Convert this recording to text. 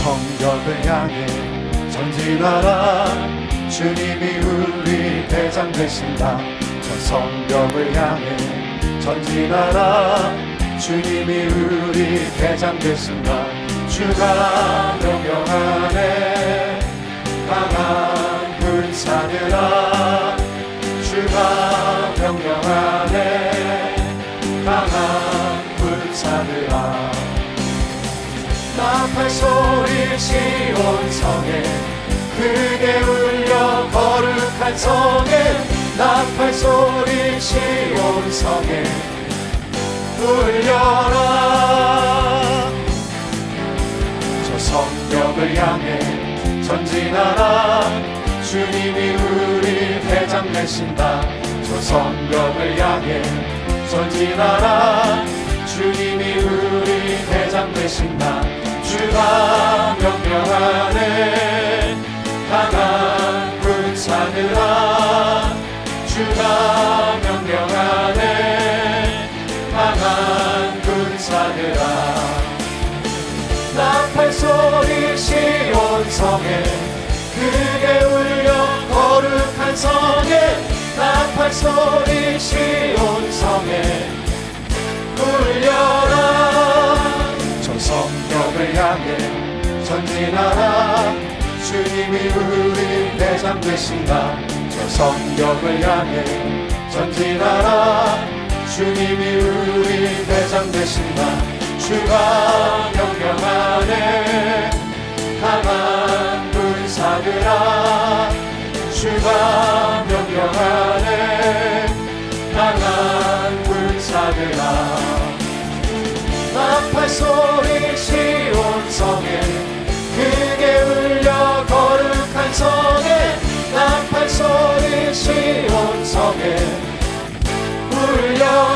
성벽을 향해 전진하라. 주님이 우리 대장 되신다. 저 성벽을 향해 전진하라. 주님이 우리 대장 되신다. 주가 명령하네. 강한 군사들아 주가 명령하네. 강한 군사들아 나팔 소리 시온 성에 크게 울려 거룩한 성에 나팔 소리 시온 성에. 울려라. 저 성벽을 향해 전진하라. 주님이 우리 대장 되신다. 저 성벽을 향해 전진하라. 주님이 우리 대장 되신다 주가 명령하네. 강한 군사들아 주가 명령하네. 강한 군사들아. 나팔 소리 시온 성에 크게 울려 거룩한 성에 나팔 소리 시온 전진하라. 주님이 우리 대장 되신다. 저 성벽을 향해 전진하라. 주님이 우리 대장 되신다. 주가 명령하네 강한 군사들아. 주가 명령하네 강한 군사들아. 나팔 소 울